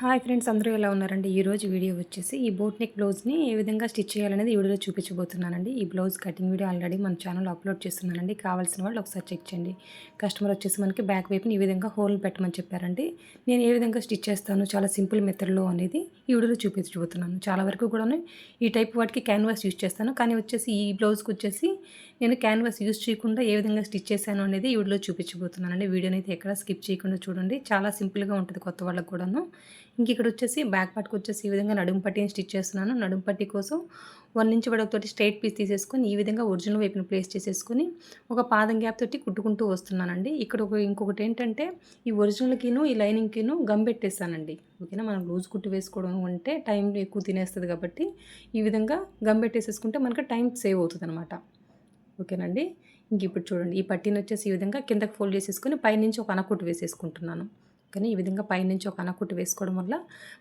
Hi friends అందరూ ఎలా ఉన్నారండి? ఈ రోజు వీడియో వచ్చేసి ఈ బోట్ నెక్ బ్లౌజ్ని ఏ విధంగా స్టిచ్ చేయాలనేది ఈ వీడియోలో చూపించబోతున్నానండి. ఈ బ్లౌజ్ కటింగ్ వీడియో ఆల్రెడీ మన ఛానల్ అప్లోడ్ చేస్తున్నానండి. కావాల్సిన వాళ్ళు ఒకసారి చెక్ చేయండి. కస్టమర్ వచ్చేసి మనకి బ్యాక్ వైపుని ఈ విధంగా హోల్ పెట్టమని చెప్పారండి. నేను ఏ విధంగా స్టిచ్ చేస్తాను చాలా సింపుల్ మెథడ్లో అనేది ఈ వీడియోలో చూపించబోతున్నాను. చాలా వరకు కూడా ఈ టైప్ వాటికి క్యాన్వాస్ యూజ్ చేస్తాను. కానీ వచ్చేసి ఈ బ్లౌజ్కి వచ్చేసి నేను క్యాన్వాస్ యూజ్ చేయకుండా ఏ విధంగా స్టిచ్ చేశాను అనేది ఈ వీడియోలో చూపించబోతున్నానండి. వీడియోని అయితే ఎక్కడ స్కిప్ చేయకుండా చూడండి. చాలా సింపుల్గా ఉంటుంది కొత్త వాళ్ళకు కూడాను. ఇంక ఇక్కడ వచ్చేసి బ్యాక్ పార్ట్కి వచ్చేసి ఈ విధంగా నడుము పట్టిని స్టిచ్ చేస్తున్నాను. నడుము పట్టి కోసం వన్ ఇంచ్ వడకతోటి స్ట్రైట్ పీస్ తీసేసుకొని ఈ విధంగా ఒరిజినల్ వైపున ప్లేస్ చేసేసుకొని ఒక పాదం గ్యాప్ తోటి కుట్టుకుంటూ వస్తున్నానండి. ఇక్కడ ఒక ఇంకొకటి ఏంటంటే ఈ ఒరిజినల్కిను ఈ లైనింగ్కిను గమ్ పెట్టేస్తానండి ఓకేనా? మనం లూజ్ కుట్టు వేసుకోవడం అంటే టైం ఎక్కువ తినేస్తుంది కాబట్టి ఈ విధంగా గమ్ పెట్టేసేసుకుంటే మనకి టైం సేవ్ అవుతుంది అనమాట ఓకేనండి. ఇంక ఇప్పుడు చూడండి. ఈ పట్టీని వచ్చేసి ఈ విధంగా కిందకి ఫోల్డ్ చేసేసుకొని పైనుంచి ఒక అనకుట్టు వేసేసుకుంటున్నాను. కానీ ఈ విధంగా పైనుంచి ఒక అనకుట్టు వేసుకోవడం వల్ల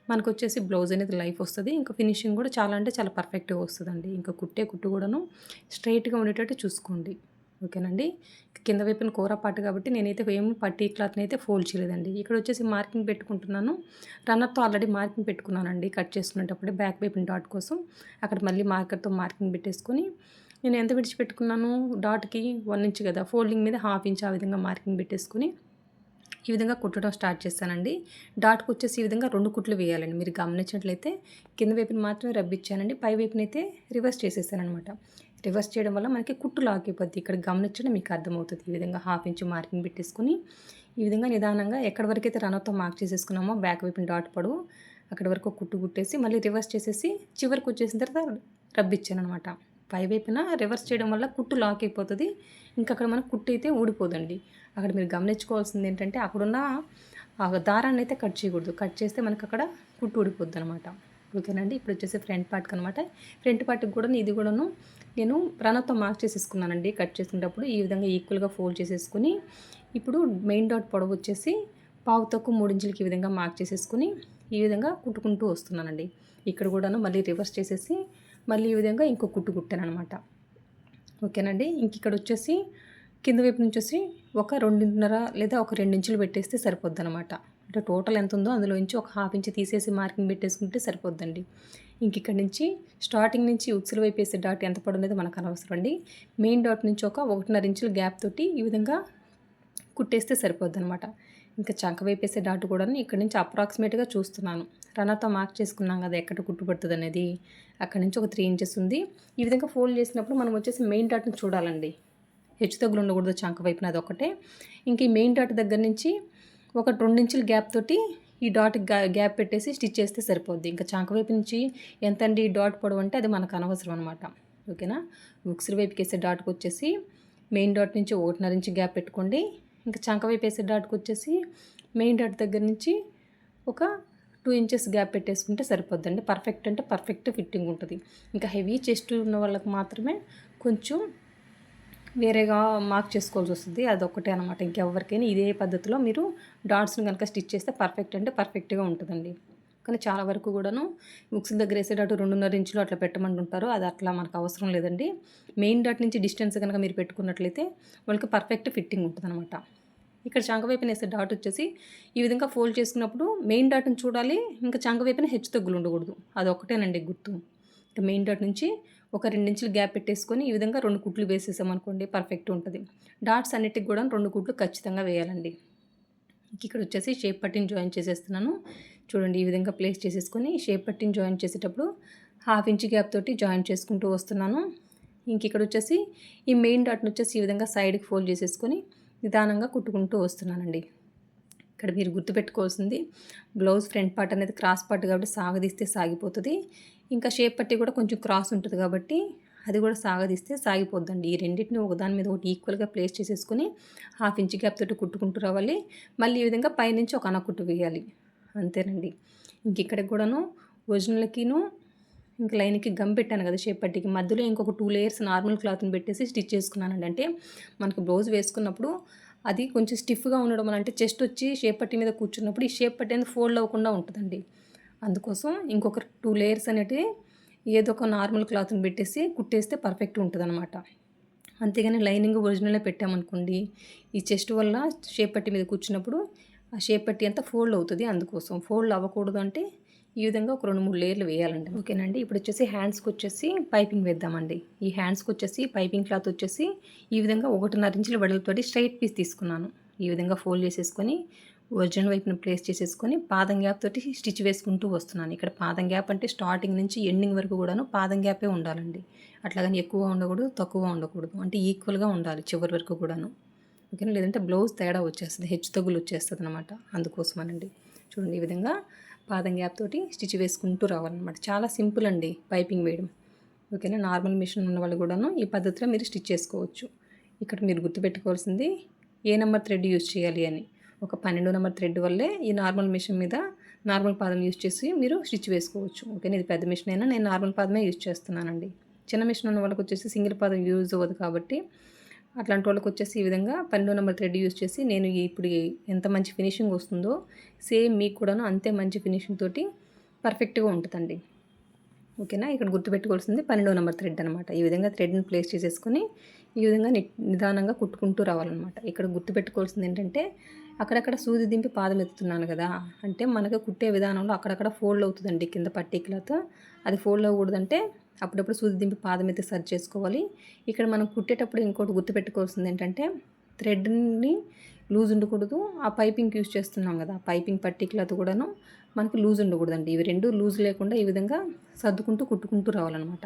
మనకు వచ్చేసి బ్లౌజ్ అనేది లైఫ్ వస్తుంది. ఇంకా ఫినిషింగ్ కూడా చాలా అంటే చాలా పర్ఫెక్ట్గా వస్తుందండి. ఇంకా కుట్టే కుట్టు కూడాను స్ట్రైట్గా ఉండేటట్టు చూసుకోండి. ఓకేనండి? కింద వైపున కూర పాటు కాబట్టి నేనైతే ఏమి పట్టీ క్లాత్ని అయితే ఫోల్డ్ చేయలేదండి. ఇక్కడ వచ్చేసి మార్కింగ్ పెట్టుకుంటున్నాను. రన్నర్తో ఆల్రెడీ మార్కింగ్ పెట్టుకున్నానండి. కట్ చేసుకునేటప్పుడే బ్యాక్ వైపున డాట్ కోసం. అక్కడ మళ్ళీ మార్కర్తో మార్కింగ్ పెట్టేసుకొని నేను ఎంత విడిచిపెట్టుకున్నాను డాట్కి వన్ ఇంచ్ కదా ఫోల్డింగ్ మీద హాఫ్ ఇంచ్ ఆ విధంగా మార్కింగ్ పెట్టేసుకుని ఈ విధంగా కుట్టడం స్టార్ట్ చేస్తానండి డాట్కి వచ్చేసి ఈ విధంగా రెండు కుట్లు వేయాలండి. మీరు గమనించినట్లయితే కింద వైపున మాత్రమే రబ్బిచ్చానండి పై వైపునైతే రివర్స్ చేసేసానమాట రివర్స్ చేయడం వల్ల మనకి కుట్టు లాగిపోద్ది ఇక్కడ గమనించడం మీకు అర్థమవుతుంది ఈ విధంగా హాఫ్ ఇంచ్ మార్కింగ్ పెట్టేసుకుని ఈ విధంగా నిదానంగా ఎక్కడి వరకు అయితే రనర్తో మార్క్ చేసేసుకున్నామో బ్యాక్ వైపున డాట్ పడవు అక్కడి వరకు కుట్టు కుట్టేసి మళ్ళీ రివర్స్ చేసేసి చివరికి వచ్చేసిన తర్వాత రబ్బిచ్చాను అనమాట పై వైపున రివర్స్ చేయడం వల్ల కుట్టు లాక్ అయిపోతుంది. ఇంకా అక్కడ మనకు కుట్టు అయితే ఊడిపోదండి. అక్కడ మీరు గమనించుకోవాల్సింది ఏంటంటే అక్కడున్న ఆ దారాన్ని అయితే కట్ చేయకూడదు. కట్ చేస్తే మనకు అక్కడ కుట్టు ఊడిపోద్ది అనమాట ఓకేనండి? ఇప్పుడు వచ్చేసి ఫ్రంట్ పార్ట్కి అనమాట ఫ్రంట్ పార్ట్కి కూడా ఇది కూడాను నేను ప్రణతో మార్క్ చేసేసుకున్నానండి. కట్ చేసుకునేటప్పుడు ఈ విధంగా ఈక్వల్గా ఫోల్డ్ చేసేసుకుని ఇప్పుడు మెయిన్ డాట్ పొడవు వచ్చేసి పావు తక్కువ మూడించులకి ఈ విధంగా మార్క్ చేసేసుకుని ఈ విధంగా కుట్టుకుంటూ వస్తున్నానండి. ఇక్కడ కూడాను మళ్ళీ రివర్స్ చేసేసి మళ్ళీ ఈ విధంగా ఇంకో కుట్టు కుట్టాను అనమాట ఓకేనండి? ఇంక ఇక్కడ వచ్చేసి కింద వైపు నుంచి వచ్చి ఒక రెండున్నర లేదా ఒక రెండు ఇంచులు పెట్టేస్తే సరిపోద్ది అనమాట అంటే టోటల్ ఎంత ఉందో అందులో నుంచి ఒక హాఫ్ ఇంచ్ తీసేసి మార్కింగ్ పెట్టేసుకుంటే సరిపోద్దండి. ఇంక ఇక్కడ నుంచి స్టార్టింగ్ నుంచి ఉక్సుల వైపు వేసే డాట్ ఎంత పడనేది మనకు అనవసరం అండి. మెయిన్ డాట్ నుంచి ఒక ఒకటిన్నర ఇంచుల గ్యాప్ తోటి ఈ విధంగా కుట్టేస్తే సరిపోద్ది అనమాట ఇంకా చంక వేపేసే డాట్ కూడా ఇక్కడ నుంచి అప్రాక్సిమేట్గా చూస్తున్నాను. రన్నర్తో మార్క్ చేసుకున్నాం కదా ఎక్కడ కుట్టుపడుతుంది అనేది అక్కడ నుంచి ఒక త్రీ ఇంచెస్ ఉంది. ఈ విధంగా ఫోల్డ్ చేసినప్పుడు మనం వచ్చేసి మెయిన్ డాట్ని చూడాలండి. హెచ్చు తగ్గులు ఉండకూడదు చంక వైపున అది ఒకటే ఇంక ఈ మెయిన్ డాట్ దగ్గర నుంచి ఒక రెండు ఇంచుల గ్యాప్ తోటి ఈ డాట్ గ్యాప్ పెట్టేసి స్టిచ్ చేస్తే సరిపోద్ది. ఇంకా చంక వైపు నుంచి ఎంత అండి డాట్ పొడవు అంటే అది మనకు అనవసరం అనమాట ఓకేనా? ఉక్సుల వైపుకి వేసే డాట్కి వచ్చేసి మెయిన్ డాట్ నుంచి ఒకటిన్నర ఇంచు గ్యాప్ పెట్టుకోండి. ఇంకా చంక వైపు వేసే డాట్కి వచ్చేసి మెయిన్ డాట్ దగ్గర నుంచి ఒక టూ ఇంచెస్ గ్యాప్ పెట్టేసుకుంటే సరిపోద్దండి. పర్ఫెక్ట్ అంటే పర్ఫెక్ట్ ఫిట్టింగ్ ఉంటుంది. ఇంకా హెవీ చెస్ట్ ఉన్న వాళ్ళకి మాత్రమే కొంచెం వేరేగా మార్క్ చేసుకోవాల్సి వస్తుంది. అదొకటే అనమాట ఇంకెవరికైనా ఇదే పద్ధతిలో మీరు డాట్స్ని కనుక స్టిచ్ చేస్తే పర్ఫెక్ట్ అంటే పర్ఫెక్ట్గా ఉంటుందండి. కానీ చాలా వరకు కూడాను బుక్స్ దగ్గర వేసేటట్టు రెండున్నర ఇంచులు అట్లా పెట్టమంటుంటారు. అది అట్లా మనకు అవసరం లేదండి. మెయిన్ డాట్ నుంచి డిస్టెన్స్ కనుక మీరు పెట్టుకున్నట్లయితే వాళ్ళకి పర్ఫెక్ట్ ఫిట్టింగ్ ఉంటుంది అనమాట ఇక్కడ చంక వైపున వేసే డాట్ వచ్చేసి ఈ విధంగా ఫోల్డ్ చేసుకున్నప్పుడు మెయిన్ డాట్ని చూడాలి. ఇంకా చంక వైపున హెచ్చు తగ్గులు ఉండకూడదు. అది ఒకటేనండి గుర్తు. ఇంకా మెయిన్ డాట్ నుంచి ఒక రెండు ఇంచులు గ్యాప్ పెట్టేసుకొని ఈ విధంగా రెండు కుట్లు వేసేసామనుకోండి పర్ఫెక్ట్ ఉంటుంది. డాట్స్ అన్నిటికి కూడా రెండు కుట్లు ఖచ్చితంగా వేయాలండి. ఇక్కడ వచ్చేసి షేప్ పట్టిని జాయిన్ చేసేస్తున్నాను. చూడండి ఈ విధంగా ప్లేస్ చేసేసుకొని షేప్ పట్టిని జాయిన్ చేసేటప్పుడు హాఫ్ ఇంచ్ గ్యాప్ తోటి జాయిన్ చేసుకుంటూ వస్తున్నాను. ఇంక ఇక్కడ వచ్చేసి ఈ మెయిన్ డాట్ని వచ్చేసి ఈ విధంగా సైడ్కి ఫోల్డ్ చేసేసుకొని నిదానంగా కుట్టుకుంటూ వస్తున్నానండి. ఇక్కడ మీరు గుర్తుపెట్టుకోవాల్సింది బ్లౌజ్ ఫ్రంట్ పార్ట్ అనేది క్రాస్ పార్ట్ కాబట్టి సాగదీస్తే సాగిపోతుంది. ఇంకా షేప్ పట్టి కూడా కొంచెం క్రాస్ ఉంటుంది కాబట్టి అది కూడా సాగదీస్తే సాగిపోద్దండి. ఈ రెండింటిని ఒకదాని మీద ఒకటి ఈక్వల్గా ప్లేస్ చేసేసుకుని హాఫ్ ఇంచ్ గ్యాప్ తోటి కుట్టుకుంటూ రావాలి. మళ్ళీ ఈ విధంగా పైనుంచి ఒక అనకుట్టు వేయాలి. అంతేనండి. ఇంక ఇక్కడికి కూడాను ఒరిజినల్కిను ఇంకా లైన్కి గమ్ పెట్టాను కదా షేప్ పట్టికి మధ్యలో ఇంకొక టూ లేయర్స్ నార్మల్ క్లాత్ని పెట్టేసి స్టిచ్ చేసుకున్నానండి. అంటే మనకి బ్లౌజ్ వేసుకున్నప్పుడు అది కొంచెం స్టిఫ్గా ఉండడం వల్ల అంటే చెస్ట్ వచ్చి షేప్ పట్టి మీద కూర్చున్నప్పుడు ఈ షేప్ పట్టి అనేది ఫోల్డ్ అవ్వకుండా ఉంటుందండి. అందుకోసం ఇంకొక టూ లేయర్స్ అనేటివి ఏదో ఒక నార్మల్ క్లాత్ని పెట్టేసి కుట్టేస్తే పర్ఫెక్ట్ ఉంటుంది అనమాట అంతేగాని లైనింగ్ ఒరిజినలే పెట్టామనుకోండి ఈ చెస్ట్ వల్ల షేప్ పట్టి మీద కూర్చున్నప్పుడు ఆ షేప్ పట్టి అంతా ఫోల్డ్ అవుతుంది. అందుకోసం ఫోల్డ్ అవ్వకూడదు అంటే ఈ విధంగా ఒక రెండు మూడు లేయర్లు వేయాలండి. ఓకేనండి. ఇప్పుడు వచ్చేసి హ్యాండ్స్కి వచ్చేసి పైపింగ్ వేద్దామండి. ఈ హ్యాండ్స్కి వచ్చేసి పైపింగ్ క్లాత్ వచ్చేసి ఈ విధంగా ఒకటిన్నర ఇంచుల వెడల్తోటి స్ట్రైట్ పీస్ తీసుకున్నాను. ఈ విధంగా ఫోల్డ్ చేసేసుకొని ఒరిజినల్ వైపున ప్లేస్ చేసేసుకొని పాదం గ్యాప్ తోటి స్టిచ్ వేసుకుంటూ వస్తున్నాను. ఇక్కడ పాదం గ్యాప్ అంటే స్టార్టింగ్ నుంచి ఎండింగ్ వరకు కూడాను పాదం గ్యాపే ఉండాలండి. అట్లాగని ఎక్కువ ఉండకూడదు తక్కువ ఉండకూడదు. అంటే ఈక్వల్గా ఉండాలి చివరి వరకు కూడాను. ఓకేనా? లేదంటే బ్లౌజ్ తేడా వచ్చేస్తుంది హెచ్చు తగ్గులు వచ్చేస్తుంది అనమాట అందుకోసమనండి. చూడండి ఈ విధంగా పాదం గ్యాప్ తోటి స్టిచ్ వేసుకుంటూ రావాలన్నమాట. చాలా సింపుల్ అండి పైపింగ్ వేయడం. ఓకేనా? నార్మల్ మిషన్ ఉన్న వాళ్ళు కూడాను ఈ పద్ధతిలో మీరు స్టిచ్ చేసుకోవచ్చు. ఇక్కడ మీరు గుర్తుపెట్టుకోవాల్సింది ఏ నెంబర్ థ్రెడ్ యూజ్ చేయాలి అని. ఒక పన్నెండు నెంబర్ థ్రెడ్ వల్లే ఈ నార్మల్ మిషన్ మీద నార్మల్ పాదం యూజ్ చేసి మీరు స్టిచ్ వేసుకోవచ్చు. ఓకేనా? ఇది పెద్ద మిషన్ అయినా నేను నార్మల్ పాదమే యూజ్ చేస్తున్నానండి. చిన్న మిషన్ ఉన్న వాళ్ళకి వచ్చేసి సింగిల్ పాదం యూజ్ అవ్వదు కాబట్టి అట్లాంటి వాళ్ళకి వచ్చేసి ఈ విధంగా పన్నెండు నెంబర్ థ్రెడ్ యూజ్ చేసి నేను ఇప్పుడు ఎంత మంచి ఫినిషింగ్ వస్తుందో సేమ్ మీకు కూడాను అంతే మంచి ఫినిషింగ్ తోటి పర్ఫెక్ట్గా ఉంటుందండి. ఓకేనా? ఇక్కడ గుర్తుపెట్టుకోవాల్సింది పన్నెండో నెంబర్ థ్రెడ్ అనమాట ఈ విధంగా థ్రెడ్ని ప్లేస్ చేసేసుకొని ఈ విధంగా నిదానంగా కుట్టుకుంటూ రావాలన్నమాట. ఇక్కడ గుర్తుపెట్టుకోవాల్సింది ఏంటంటే అక్కడక్కడ సూది దింపి పాదం ఎత్తుతున్నాను కదా అంటే మనకు కుట్టే విధానంలో అక్కడక్కడ ఫోల్డ్ అవుతుందండి కింద పట్టీ క్లాత్. అది ఫోల్డ్ అవ్వకూడదంటే అప్పుడప్పుడు సూది దింపి పాదం అయితే సర్చ్ చేసుకోవాలి. ఇక్కడ మనం కుట్టేటప్పుడు ఇంకోటి గుర్తుపెట్టుకోవాల్సింది ఏంటంటే థ్రెడ్ని లూజ్ ఉండకూడదు. ఆ పైపింగ్ యూజ్ చేస్తున్నాం కదా పైపింగ్ పర్టికులర్ కూడాను మనకి లూజ్ ఉండకూడదండి. ఇవి రెండు లూజ్ లేకుండా ఈ విధంగా సర్దుకుంటూ కుట్టుకుంటూ రావాలన్నమాట.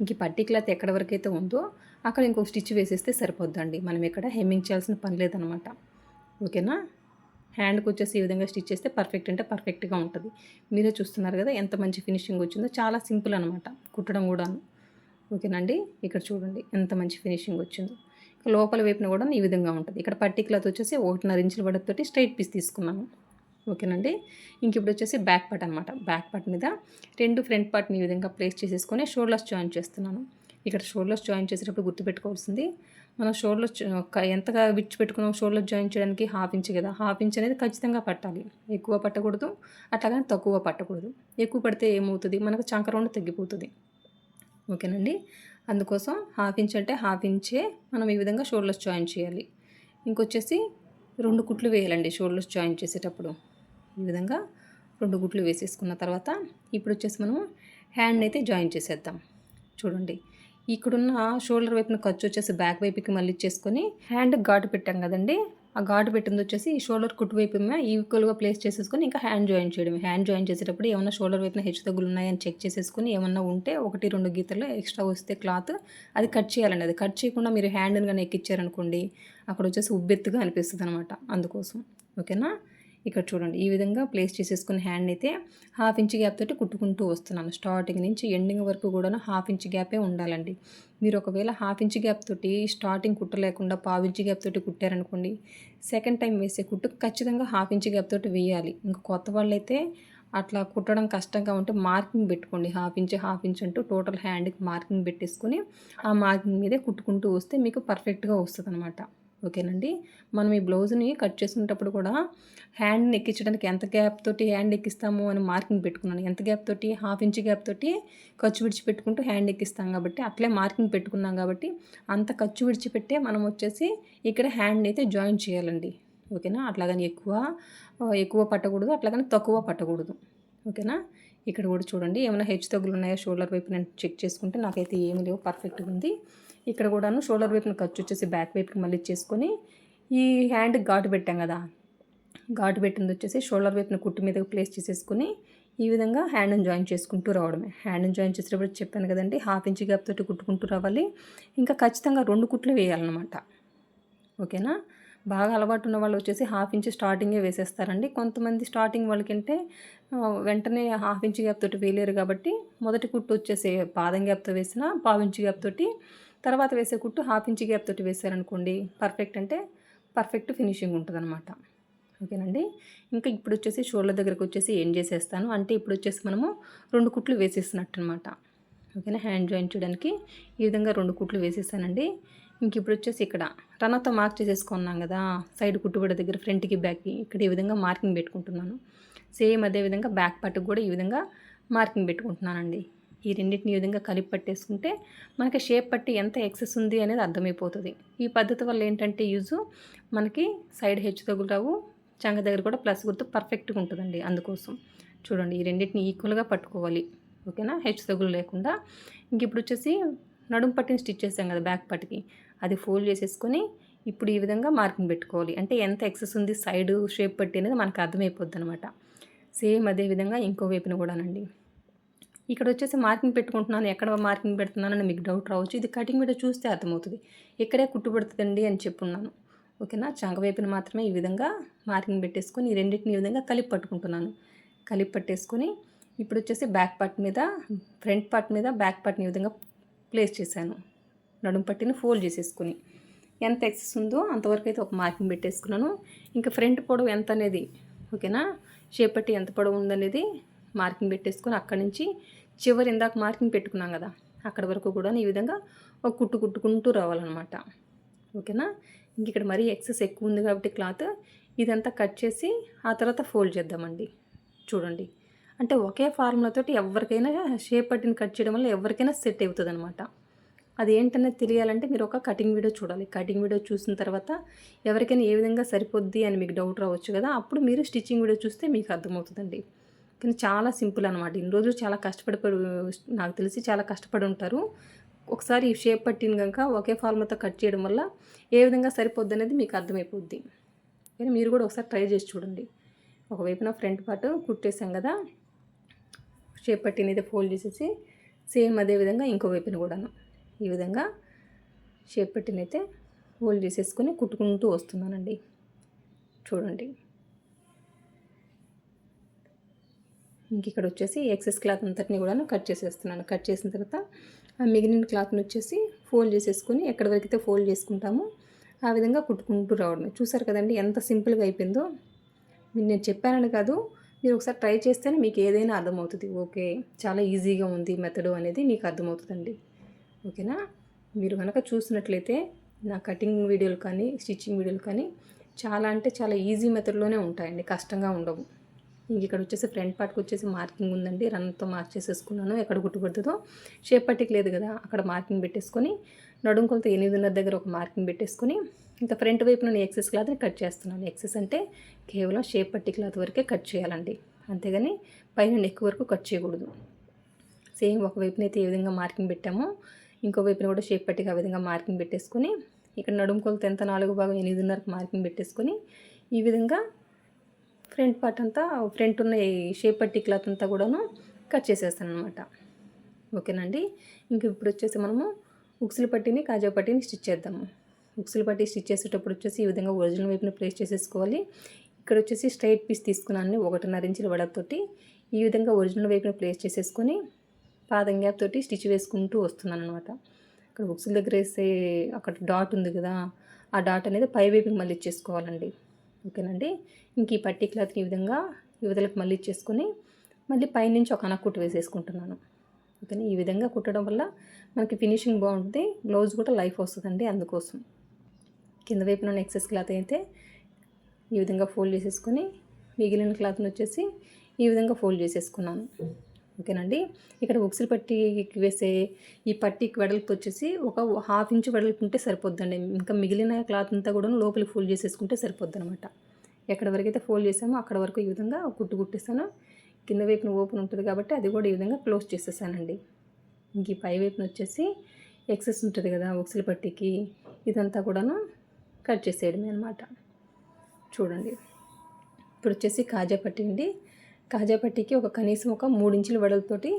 ఇంక పర్టికులర్ ఎక్కడ ఎక్కడి వరకు అయితే ఉందో అక్కడ ఇంకొక స్టిచ్ వేసేస్తే సరిపోద్దండి. మనం ఇక్కడ హెమ్మింగ్ చేయాల్సిన పని లేదనమాట ఓకేనా? హ్యాండ్కి వచ్చేసి ఈ విధంగా స్టిచ్ చేస్తే పర్ఫెక్ట్ అంటే పర్ఫెక్ట్గా ఉంటుంది. మీరే చూస్తున్నారు కదా ఎంత మంచి ఫినిషింగ్ వచ్చిందో. చాలా సింపుల్ అనమాట కుట్టడం కూడా ఓకేనండి? ఇక్కడ చూడండి ఎంత మంచి ఫినిషింగ్ వచ్చిందో. లోపల వైపున కూడా ఈ విధంగా ఉంటుంది. ఇక్కడ పర్టికులర్ వచ్చేసి ఒకటిన్నర ఇంచుల వడతోటి స్ట్రైట్ పీస్ తీసుకున్నాను. ఓకేనండి? ఇంక ఇప్పుడు వచ్చేసి బ్యాక్ పార్ట్ అనమాట బ్యాక్ పార్ట్ మీద రెండు ఫ్రంట్ పార్ట్ని ఈ విధంగా ప్లేస్ చేసేసుకొని షోల్డర్స్ జాయిన్ చేస్తున్నాను. ఇక్కడ షోల్డర్స్ జాయిన్ చేసేటప్పుడు గుర్తుపెట్టుకోవాల్సింది మనం షోల్డర్ ఎంతగా విచ్చి పెట్టుకున్నాం షోల్డర్ జాయిన్ చేయడానికి హాఫ్ ఇంచ్ కదా హాఫ్ ఇంచ్ అనేది ఖచ్చితంగా పట్టాలి. ఎక్కువ పట్టకూడదు అట్లాగని తక్కువ పట్టకూడదు. ఎక్కువ పడితే ఏమవుతుంది? మనకు చంకరౌండ్ తగ్గిపోతుంది. ఓకేనండి? అందుకోసం హాఫ్ ఇంచ్ అంటే హాఫ్ ఇంచే మనం ఈ విధంగా షోల్డర్స్ జాయిన్ చేయాలి. ఇంకొచ్చేసి రెండు కుట్లు వేయాలండి షోల్డర్స్ జాయిన్ చేసేటప్పుడు. ఈ విధంగా రెండు గుట్లు వేసేసుకున్న తర్వాత ఇప్పుడు వచ్చేసి మనం హ్యాండ్ అయితే జాయిన్ చేసేద్దాం. చూడండి. ఇక్కడున్న షోల్డర్ వైపున ఖర్చు వచ్చేసి బ్యాక్ వైపుకి మళ్ళీ ఇచ్చేసుకొని హ్యాండ్ ఘాటు పెట్టాం కదండి. ఆ ఘాటు పెట్టింది వచ్చేసి షోల్డర్ కుట్టు వైపు ఈక్వల్గా ప్లేస్ చేసేసుకొని ఇంకా హ్యాండ్ జాయిన్ చేయడం హ్యాండ్ జాయిన్ చేసేటప్పుడు ఏమైనా షోల్డర్ వైపున హెచ్చు తగ్గులు ఉన్నాయని చెక్ చేసేసుకొని ఏమన్నా ఉంటే ఒకటి రెండు గీతలు ఎక్స్ట్రా వస్తే క్లాత్ అది కట్ చేయాలండి. అది కట్ చేయకుండా మీరు హ్యాండ్ని కానీ ఎక్కిచ్చారనుకోండి అక్కడ వచ్చేసి ఉబ్బెత్తుగా అనిపిస్తుంది అనమాట అందుకోసం ఓకేనా ఇక్కడ చూడండి ఈ విధంగా ప్లేస్ చేసేసుకుని హ్యాండ్ అయితే హాఫ్ ఇంచ్ గ్యాప్ తోటి కుట్టుకుంటూ వస్తున్నాను. స్టార్టింగ్ నుంచి ఎండింగ్ వరకు కూడా హాఫ్ ఇంచ్ గ్యాపే ఉండాలండి. మీరు ఒకవేళ హాఫ్ ఇంచ్ గ్యాప్ తోటి స్టార్టింగ్ కుట్టలేకుండా పావు ఇంచ్ గ్యాప్ తోటి కుట్టారనుకోండి సెకండ్ టైం వేసే కుట్టు ఖచ్చితంగా హాఫ్ ఇంచ్ గ్యాప్ తోటి వేయాలి. ఇంకా కొత్త వాళ్ళైతే అట్లా కుట్టడం కష్టంగా ఉంటే మార్కింగ్ పెట్టుకోండి. హాఫ్ ఇంచ్ హాఫ్ ఇంచ్ అంటూ టోటల్ హ్యాండ్కి మార్కింగ్ పెట్టేసుకొని ఆ మార్కింగ్ మీదే కుట్టుకుంటూ వస్తే మీకు పర్ఫెక్ట్గా వస్తుంది అనమాట ఓకేనండి? మనం ఈ బ్లౌజ్ని కట్ చేసుకునేటప్పుడు కూడా హ్యాండ్ని ఎక్కించడానికి ఎంత గ్యాప్ తోటి హ్యాండ్ ఎక్కిస్తాము అని మార్కింగ్ పెట్టుకున్నాను. ఎంత గ్యాప్ తోటి? హాఫ్ ఇంచ్ గ్యాప్ తోటి ఖర్చు విడిచిపెట్టుకుంటూ హ్యాండ్ ఎక్కిస్తాం కాబట్టి అట్లే మార్కింగ్ పెట్టుకున్నాం కాబట్టి అంత ఖర్చు విడిచిపెట్టే మనం వచ్చేసి ఇక్కడ హ్యాండ్ అయితే జాయిన్ చేయాలండి. ఓకేనా? అట్లాగని ఎక్కువ ఎక్కువ పట్టకూడదు అట్లాగని తక్కువ పట్టకూడదు. ఓకేనా? ఇక్కడ కూడా చూడండి. ఏమైనా హెచ్చు తగ్గులు ఉన్నాయో? షోల్డర్ వైపు నేను చెక్ చేసుకుంటే నాకైతే ఏమి లేవు. పర్ఫెక్ట్గా ఉంది. ఇక్కడ కూడాను షోల్డర్ వైపున ఖర్చు వచ్చేసి బ్యాక్ వైపుకి మళ్ళీ చేసుకొని ఈ హ్యాండ్ ఘాటు పెట్టాం కదా. ఘాటు పెట్టింది వచ్చేసి షోల్డర్ వైపున కుట్టు మీద ప్లేస్ చేసేసుకుని ఈ విధంగా హ్యాండ్ని జాయిన్ చేసుకుంటూ రావడమే. హ్యాండ్ని జాయిన్ చేసేటప్పుడు చెప్పాను కదండి హాఫ్ ఇంచ్ గ్యాప్ తోటి కుట్టుకుంటూ రావాలి. ఇంకా ఖచ్చితంగా రెండు కుట్లు వేయాలన్నమాట. ఓకేనా? బాగా అలవాటు ఉన్న వాళ్ళు వచ్చేసి హాఫ్ ఇంచ్ స్టార్టింగే వేసేస్తారండి. కొంతమంది స్టార్టింగ్ వాళ్ళకంటే వెంటనే హాఫ్ ఇంచ్ గ్యాప్ తోటి వేయలేరు కాబట్టి మొదటి కుట్టు వచ్చేసి పాదం గ్యాప్తో వేసిన పావు ఇంచ్ గ్యాప్ తోటి తర్వాత వేసే కుట్టు హాఫ్ ఇంచ్ గ్యాప్ తోటి వేసారనుకోండి పర్ఫెక్ట్ అంటే పర్ఫెక్ట్ ఫినిషింగ్ ఉంటుంది అనమాట ఓకేనండి? ఇంకా ఇప్పుడు వచ్చేసి షోల్డర్ దగ్గరకు వచ్చేసి ఏం చేసేస్తాను? అంటే ఇప్పుడు వచ్చేసి మనము రెండు కుట్లు వేసేసినట్టు అనమాట ఓకేనా? హ్యాండ్ జాయిన్ చేయడానికి ఈ విధంగా రెండు కుట్లు వేసేసానండి. ఇంక ఇప్పుడు వచ్చేసి ఇక్కడ రనతో మార్క్ చేసేసుకున్నాం కదా సైడ్ కుట్టుబడి దగ్గర ఫ్రంట్కి బ్యాక్కి ఇక్కడ ఈ విధంగా మార్కింగ్ పెట్టుకుంటున్నాను. సేమ్ అదే విధంగా బ్యాక్ పార్ట్కి కూడా ఈ విధంగా మార్కింగ్ పెట్టుకుంటున్నానండి. ఈ రెండింటిని ఈ విధంగా కలిపి పట్టేసుకుంటే మనకి షేప్ పట్టి ఎంత ఎక్సెస్ ఉంది అనేది అర్థమైపోతుంది. ఈ పద్ధతి వల్ల ఏంటంటే యూజు మనకి సైడ్ హెచ్చు తగులు రావు చంగ దగ్గర కూడా ప్లస్ గుర్తు పర్ఫెక్ట్గా ఉంటుందండి అందుకోసం. చూడండి ఈ రెండింటిని ఈక్వల్గా పట్టుకోవాలి. ఓకేనా? హెచ్ తగులు లేకుండా. ఇంక ఇప్పుడు వచ్చేసి నడుము పట్టిని స్టిచ్ చేసాం కదా బ్యాక్ పట్టికి అది ఫోల్డ్ చేసేసుకొని ఇప్పుడు ఈ విధంగా మార్కింగ్ పెట్టుకోవాలి. అంటే ఎంత ఎక్సెస్ ఉంది సైడ్ షేప్ పట్టి అనేది మనకు అర్థమైపోద్ది అనమాట సేమ్ అదే విధంగా ఇంకో వైపున కూడానండి. ఇక్కడ వచ్చేసి మార్కింగ్ పెట్టుకుంటున్నాను ఎక్కడ మార్కింగ్ పెడుతున్నానని మీకు డౌట్ రావచ్చు. ఇది కటింగ్ మీద చూస్తే అర్థమవుతుంది. ఇక్కడే కుట్టు పడుతుందండి అని చెప్పున్నాను. ఓకేనా? చంక మాత్రమే ఈ విధంగా మార్కింగ్ పెట్టేసుకొని ఈ రెండింటిని ఈ విధంగా కలిపి పట్టుకుంటున్నాను. కలిపి పట్టేసుకొని ఇప్పుడు వచ్చేసి బ్యాక్ పార్ట్ మీద ఫ్రంట్ పార్ట్ మీద బ్యాక్ పార్ట్ని ఈ విధంగా ప్లేస్ చేశాను. నడుము పట్టిని ఫోల్డ్ చేసేసుకుని. ఎంత ఎక్సెస్ ఉందో అంతవరకు అయితే ఒక మార్కింగ్ పెట్టేసుకున్నాను. ఇంకా ఫ్రంట్ పొడవు ఎంత అనేది ఓకేనా? షేప్ పట్టి ఎంత పొడవు ఉందనేది మార్కింగ్ పెట్టేసుకొని అక్కడి నుంచి చివరి ఇందాక మార్కింగ్ పెట్టుకున్నాం కదా అక్కడ వరకు కూడా ఈ విధంగా ఒక కుట్టు కుట్టుకుంటూ రావాలన్నమాట. ఓకేనా? ఇంక ఇక్కడ మరీ ఎక్సెస్ ఎక్కువ ఉంది కాబట్టి క్లాత్ ఇదంతా కట్ చేసి ఆ తర్వాత ఫోల్డ్ చేద్దామండి. చూడండి. అంటే ఒకే ఫార్ములాతోటి ఎవరికైనా షేప్ పట్టిని కట్ చేయడం వల్ల ఎవరికైనా సెట్ అవుతుంది అనమాట అది ఏంటనేది తెలియాలంటే మీరు ఒక కటింగ్ వీడియో చూడాలి. కటింగ్ వీడియో చూసిన తర్వాత ఎవరికైనా ఏ విధంగా సరిపోద్ది అని మీకు డౌట్ రావచ్చు కదా అప్పుడు మీరు స్టిచ్చింగ్ వీడియో చూస్తే మీకు అర్థమవుతుందండి. కానీ చాలా సింపుల్ అనమాట ఇన్ని రోజులు చాలా కష్టపడి నాకు తెలిసి చాలా కష్టపడి ఉంటారు. ఒకసారి ఈ షేప్ పట్టిన కనుక ఒకే ఫార్ములాతో కట్ చేయడం వల్ల ఏ విధంగా సరిపోద్ది అనేది మీకు అర్థమైపోద్ది. కానీ మీరు కూడా ఒకసారి ట్రై చేసి చూడండి. ఒకవైపున ఫ్రంట్ పార్ట్ కుట్టేసాం కదా షేప్ పట్టిన అయితే ఫోల్డ్ చేసేసి సేమ్ అదే విధంగా ఇంకో వైపున కూడాను. ఈ విధంగా షేప్ పట్టిన అయితే ఫోల్డ్ చేసేసుకొని కుట్టుకుంటూ వస్తున్నానండి. చూడండి. ఇంక ఇక్కడ వచ్చేసి ఎక్సెస్ క్లాత్ అంతటిని కూడా కట్ చేసేస్తున్నాను. కట్ చేసిన తర్వాత ఆ మిగిలిన క్లాత్ని వచ్చేసి ఫోల్డ్ చేసేసుకొని ఎక్కడి వరకైతే ఫోల్డ్ చేసుకుంటామో. ఆ విధంగా కుట్టుకుంటూ రావడమే. చూసారు కదండి ఎంత సింపుల్గా అయిపోయిందో. నేను చెప్పానని కాదు మీరు ఒకసారి ట్రై చేస్తేనే మీకు ఏదైనా అర్థమవుతుంది. ఓకే చాలా ఈజీగా ఉంది మెథడు అనేది మీకు అర్థమవుతుందండి. ఓకేనా? మీరు కనుక చూసినట్లయితే నా కటింగ్ వీడియోలు కానీ స్టిచ్చింగ్ వీడియోలు కానీ చాలా అంటే చాలా ఈజీ మెథడ్లోనే ఉంటాయండి. కష్టంగా ఉండవు. ఇక్కడ వచ్చేసి ఫ్రంట్ పార్ట్కి వచ్చేసి మార్కింగ్ ఉందండి. రన్తో మార్క్ చేసేసుకున్నాను. ఎక్కడ గుట్టుపడుతుందో షేప్ పట్టికి లేదు కదా అక్కడ మార్కింగ్ పెట్టేసుకొని నడుం కొలత ఎనిమిదిన్నర దగ్గర ఒక మార్కింగ్ పెట్టేసుకొని ఇంకా ఫ్రంట్ వైపు నేను ఎక్సెస్ క్లాత్ని కట్ చేస్తున్నాను. ఎక్సెస్ అంటే కేవలం షేప్ పట్టి క్లాత్ వరకే కట్ చేయాలండి. అంతేగాని పైన ఎక్కువ వరకు కట్ చేయకూడదు. సేమ్ ఒకవైపునైతే ఏ విధంగా మార్కింగ్ పెట్టామో ఇంకో వైపున కూడా షేప్ పట్టికి ఆ విధంగా మార్కింగ్ పెట్టేసుకొని ఇక్కడ నడుము కొలత ఎంత నాలుగు భాగం ఎనిమిదిన్నరకు మార్కింగ్ పెట్టేసుకొని ఈ విధంగా ఫ్రంట్ పార్ట్ అంతా ఫ్రంట్ ఉన్న ఈ షేప్ పట్టి క్లాత్ అంతా కూడాను కట్ చేసేస్తాను అనమాట ఓకేనండి? ఇంక ఇప్పుడు వచ్చేసి మనము ఉక్సులు పట్టిని కాజా పట్టిని స్టిచ్ చేద్దాము. ఉక్సులు పట్టి స్టిచ్ చేసేటప్పుడు వచ్చేసి ఈ విధంగా ఒరిజినల్ వైపున ప్లేస్ చేసేసుకోవాలి. ఇక్కడ వచ్చేసి స్ట్రైట్ పీస్ తీసుకున్నాను ఒకటిన్నర ఇంచుల వడతోటి. ఈ విధంగా ఒరిజినల్ వైపున ప్లేస్ చేసేసుకొని పాదం గ్యాప్ తోటి స్టిచ్ వేసుకుంటూ వస్తున్నాను అనమాట ఇక్కడ బుక్స్ దగ్గర వేసే అక్కడ డాట్ ఉంది కదా ఆ డాట్ అనేది పై వైపుకి మళ్ళీ ఇచ్చేసుకోవాలండి. ఓకేనండి? ఇంక ఈ పట్టి క్లాత్ని ఈ విధంగా యువతలకు మళ్ళీ ఇచ్చేసుకొని మళ్ళీ పైనుంచి ఒక అనక్కుట్టు వేసేసుకుంటున్నాను. ఓకేనా? ఈ విధంగా కుట్టడం వల్ల మనకి ఫినిషింగ్ బాగుంటుంది బ్లౌజ్ కూడా లైఫ్ వస్తుందండి అందుకోసం. కింద వైపున ఎక్సెస్ క్లాత్ అయితే ఈ విధంగా ఫోల్డ్ చేసేసుకొని మిగిలిన క్లాత్ని వచ్చేసి ఈ విధంగా ఫోల్డ్ చేసేసుకున్నాను. ఓకేనండి? ఇక్కడ ఉక్సులు పట్టి వేసే ఈ పట్టికి వెడల్పు వచ్చేసి ఒక హాఫ్ ఇంచు వెడల్పు ఉంటే సరిపోద్దండి. ఇంకా మిగిలిన క్లాత్ అంతా కూడా లోపలికి ఫోల్డ్ చేసేసుకుంటే సరిపోద్ది అనమాట ఎక్కడ వరకు అయితే ఫోల్డ్ చేసామో అక్కడ వరకు ఈ విధంగా కుట్టు కుట్టేసాను. కింద వైపున ఓపెన్ ఉంటుంది కాబట్టి అది కూడా ఈ విధంగా క్లోజ్ చేసేసానండి. ఇంక ఈ పై వైపున వచ్చేసి ఎక్సెస్ ఉంటుంది కదా ఉక్సులు పట్టికి ఇదంతా కూడాను కట్ చేసేయడమే అనమాట చూడండి. ఇప్పుడు వచ్చేసి కాజా పట్టి అండి. కాజాపట్టికి ఒక కనీసం ఒక మూడు ఇంచుల వెడలతోటి